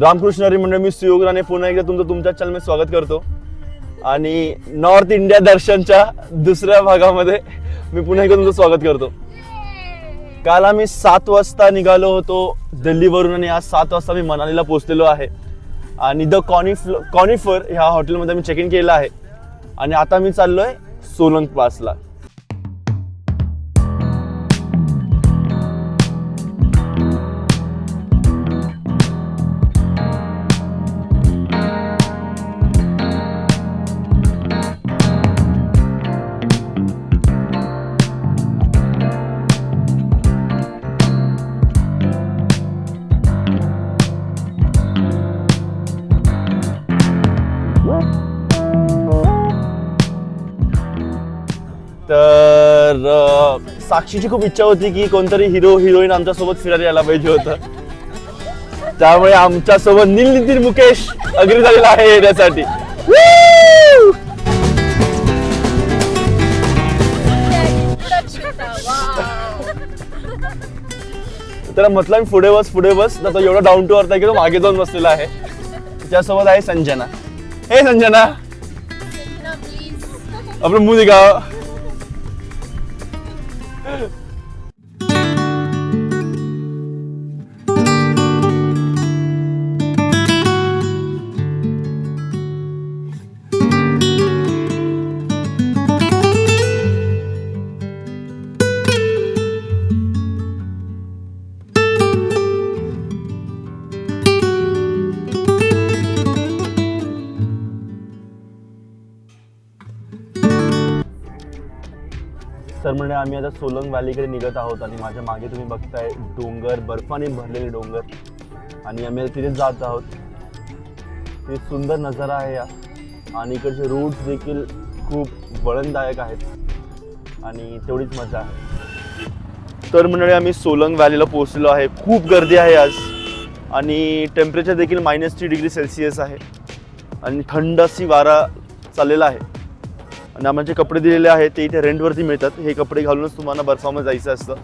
रामकृष्ण हरी मंडळ मी सुयोगराने पुन्हा एकदा तुमचं तुमच्या चॅनल स्वागत करतो. आणि नॉर्थ इंडिया दर्शनच्या दुसऱ्या भागामध्ये मी पुन्हा एकदा तुमचं स्वागत करतो. काल आम्ही सात वाजता निघालो होतो दिल्लीवरून आणि आज सात वाजता मी मनालीला पोहोचलेलो आहे. आणि द कॉनिफ कॉनिफर ह्या हॉटेलमध्ये मी चेक इन केलं आहे. आणि आता मी चाललो आहे सोलंग पासला. तर साक्षीची खूप इच्छा होती की कोणतरी हिरो हिरोईन आमच्यासोबत फिरायला यायला पाहिजे होतं. त्यामुळे आमच्यासोबत नील नितीन मुकेश अग्री झालेला आहे येण्यासाठी. त्याला म्हटलं मी पुढे बस पुढे बस तर तो एवढा डाऊन टू अर्थ आहे की तो मागे जाऊन बसलेला आहे. त्याच्यासोबत आहे संजना. हे संजना आपलं मुंह तर म्हणजे आम्ही आता सोलंग व्हॅलीकडे निघत आहोत आणि माझ्या मागे तुम्ही बघताय डोंगर बर्फाने भरलेले डोंगर आणि आम्ही तिथे जात आहोत. ते सुंदर नजारा आहे या. आणि इकडचे रूट्स देखील खूप वळणदायक आहेत आणि तेवढीच मजा आहे. तर मंडळी आम्ही सोलंग व्हॅलीला पोहोचलो आहे. खूप गर्दी आहे आज आणि टेम्परेचर देखील मायनस थ्री डिग्री सेल्सिअस आहे. आणि थंड अशी वारा चाललेला आहे. आणि आम्हाला जे कपडे दिलेले आहेत ते इथे रेंटवरती मिळतात. हे कपडे घालूनच तुम्हाला बर्फामध्ये जायचं असतं.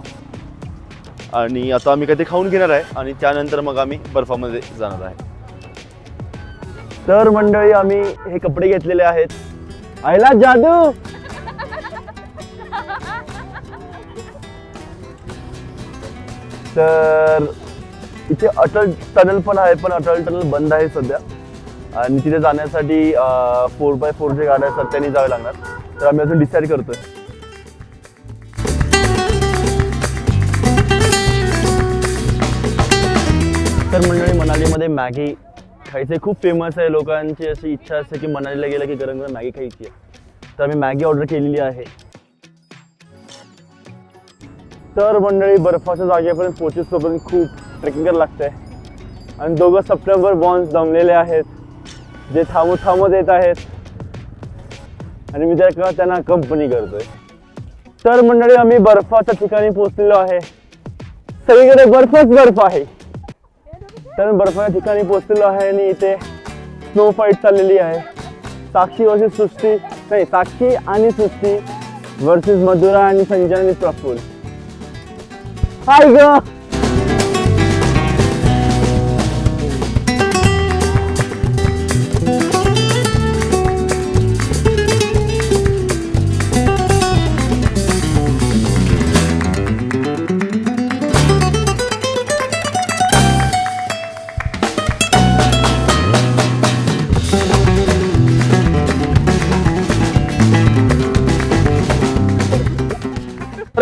आणि आता आम्ही काही खाऊन घेणार आहे आणि त्यानंतर मग आम्ही बर्फामध्ये जाणार आहे. तर मंडळी आम्ही हे कपडे घेतलेले आहेत. आयला जादू! तर इथे अटल टनल पण आहे पण अटल टनल बंद आहे सध्या. आणि तिथे जाण्यासाठी फोर बाय फोर जे गाड्या असतात त्यांनी जावे लागणार. तर आम्ही अजून डिसाईड करतोय. तर मंडळी मनालीमध्ये मॅगी खायचे खूप फेमस आहे. लोकांची अशी इच्छा असते की मनालीला गेलं की गरम गरम मॅगी खायची आहे. तर आम्ही मॅगी ऑर्डर केलेली आहे. तर मंडळी बर्फाच्या जागेपर्यंत पोहोचेपर्यंत खूप ट्रेकिंग करायला लागतंय. आणि दोघं सप्टेंबर बॉन्स जमलेले आहेत. जे थांबू थांबत येत आहेत. आणि मी त्या त्यांना कंपनी करतोय. तर मंडळी आम्ही बर्फाच्या ठिकाणी पोहोचलेलो आहे. सगळीकडे बर्फच बर्फ आहे. तर बर्फाच्या ठिकाणी पोहोचलेलो आहे आणि इथे स्नो फाईट चाललेली आहे. साक्षी वर्सेस सृष्टी. नाही साक्षी आणि सृष्टी वर्सेस मधुरा आणि संजय आणि प्रफुल हाय ग!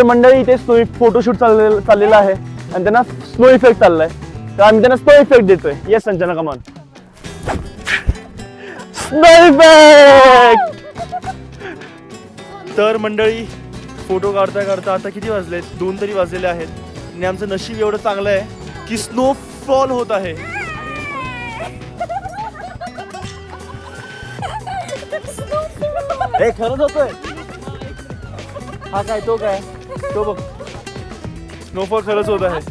मंडळी इथे स्नो फोटोशूट चाललेलं चाललेलं आहे. आणि त्यांना स्नो इफेक्ट चाललाय. तर आम्ही त्यांना स्नो इफेक्ट देतोय. Yes Sanjana come on snow effect तर मंडळी फोटो काढता काढता आता किती वाजले दोन तरी वाजलेले आहेत. आणि आमचं नशीब एवढं चांगलं आहे की स्नो फॉल होत आहे. हे खरंच होतोय? हा काय तो काय? तो बघ. स्नोफॉल खरंच होत आहे.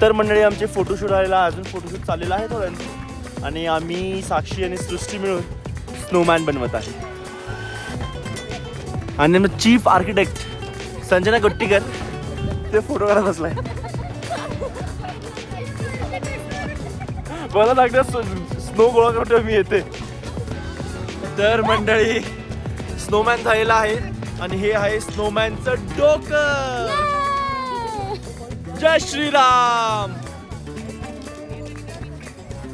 तर मंडळी आमचे फोटोशूट आलेला अजून फोटोशूट चाललेला आहे थोड्यांचं आणि आम्ही साक्षी आणि सृष्टी मिळून स्नोमॅन बनवत आहे. आणि चीफ आर्किटेक्ट संजना गट्टीकर ते फोटो करत असलाय मला लागतं स्नो गोळा करतो मी येते. तर मंडळी स्नोमॅन झालेला आहे. आणि हे आहे स्नोमॅनचं डोकं. जय श्रीराम.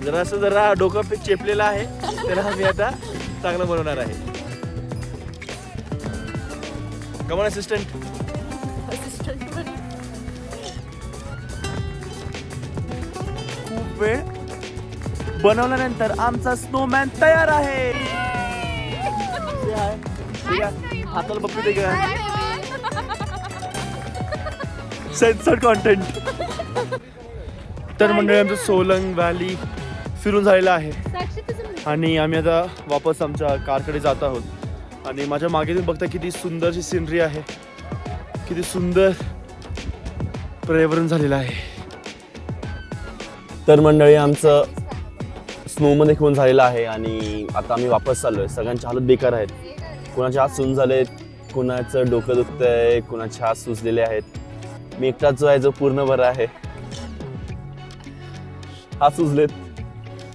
जरा असं जरा डोकं चेपलेलं आहे त्याला मी आता चांगलं बनवणार आहे. कमन असिस्टंट खूप वेळ बनवल्यानंतर आमचा स्नोमॅन तयार आहे. हाताला बघतो ते का सेन्सर कॉन्टेंट तर मंडळी आमचं सोलंग व्हॅली फिरून झालेलं आहे. आणि आम्ही आता वापस आमच्या कारकडे जात आहोत. आणि माझ्या मागे तुम्ही बघता किती सुंदरशी सिनरी आहे. किती सुंदर पर्यावरण झालेलं आहे. तर मंडळी आमचं स्नोमध्ये खून झालेलं आहे आणि आता आम्ही वापस चाललो आहे सगळ्यांच्या हालत बेकार आहेत. कोणाचे हात सुन झालेत कोणाचं डोकं दुखतंय कोणाचे हात सुचलेले आहेत. मी एकटाच जो आहे जो पूर्ण बरा आहे. हात सुचलेत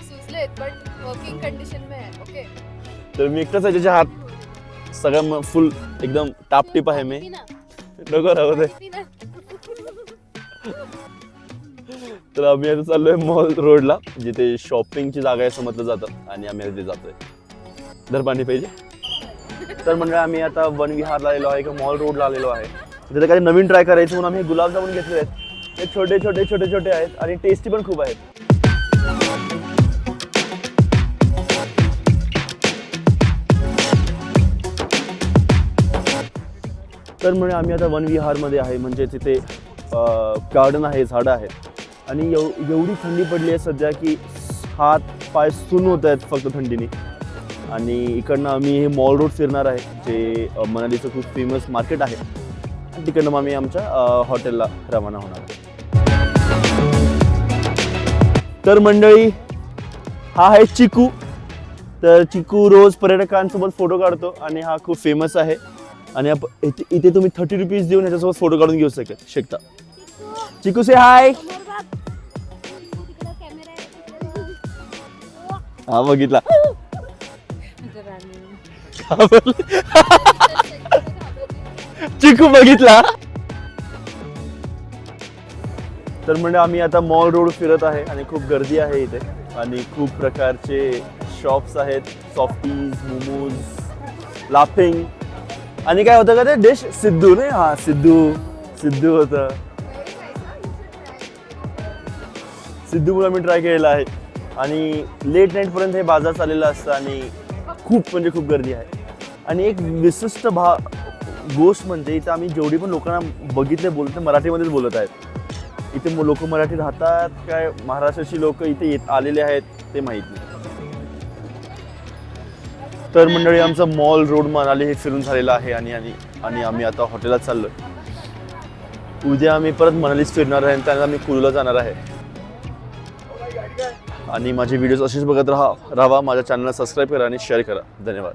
सुचलेत बट वर्किंग कंडिशन में है ओके तर मी एकटाच आहे ज्याचे हात सगळं फुल एकदम टापटीप आहे मी. नको राहू दे. तर आम्ही आता चाललोय मॉल रोडला जिथे शॉपिंगची जागा आहे समजलं जातं आणि आम्ही तिथे जातोय. दर पाणी पाहिजे तर म्हणजे आम्ही आता वन विहारला आलेलो आहे किंवा मॉल रोडला आलेलो आहे. तिथे काही नवीन ट्राय करायचं म्हणून आम्ही हे गुलाबजामुन घेतले आहेत. ते छोटे छोटे छोटे छोटे आहेत आणि टेस्टी पण खूप आहेत. तर म्हणजे आम्ही आता वन विहारमध्ये आहे म्हणजे तिथे गार्डन आहे झाडं आहेत. आणि एव एवढी थंडी पडली आहे सध्या की हात पाय सुन होत आहेत फक्त थंडीने. आणि इकडनं आम्ही हे मॉल रोड फिरणार आहे जे मनालीचं खूप फेमस मार्केट आहे. आणि तिकडनं मग आम्ही आमच्या हॉटेलला रवाना होणार आहे तर मंडळी हा आहे चिकू. तर चिकू रोज पर्यटकांसोबत फोटो काढतो आणि हा खूप फेमस आहे. आणि इथे इथे तुम्ही थर्टी रुपीज देऊन ह्याच्यासोबत फोटो काढून घेऊ शकत शकता. चिकू से हाय हा बघितला? चिकू बघितला? तर म्हणजे आम्ही आता मॉल रोड फिरत आहे आणि खूप गर्दी आहे इथे. आणि खूप प्रकारचे शॉप्स आहेत. सॉफ्टीज मोमोज लाफिंग आणि काय होतं का ते? डिश सिद्धू नाही? हा सिद्धू. सिद्धू होतं. सिद्धूमुळे आम्ही ट्राय केलेला आहे. आणि लेट नाईटपर्यंत हे बाजार चाललेलं असतं आणि खूप म्हणजे खूप गर्दी आहे. आणि एक विशिष्ट भा गोष्ट म्हणजे इथं आम्ही जेवढी पण लोकांना बघितले बोलते मराठीमध्येच बोलत आहेत. इथे लोक मराठी राहतात काय महाराष्ट्राची लोक इथे येत आलेले आहेत ते माहीत नाही. तर मंडळी आमचं मॉल रोड मनाली हे फिरून झालेलं आहे आणि आणि आणि आम्ही आता हॉटेलात चाललो उद्या आम्ही परत मनालीच फिरणार आहे आणि त्यानंतर आम्ही कुलूला जाणार आहे. आणि माझे व्हिडिओज असेच बघत राहा राहा माझ्या चॅनलला सबस्क्राईब करा आणि शेअर करा. धन्यवाद.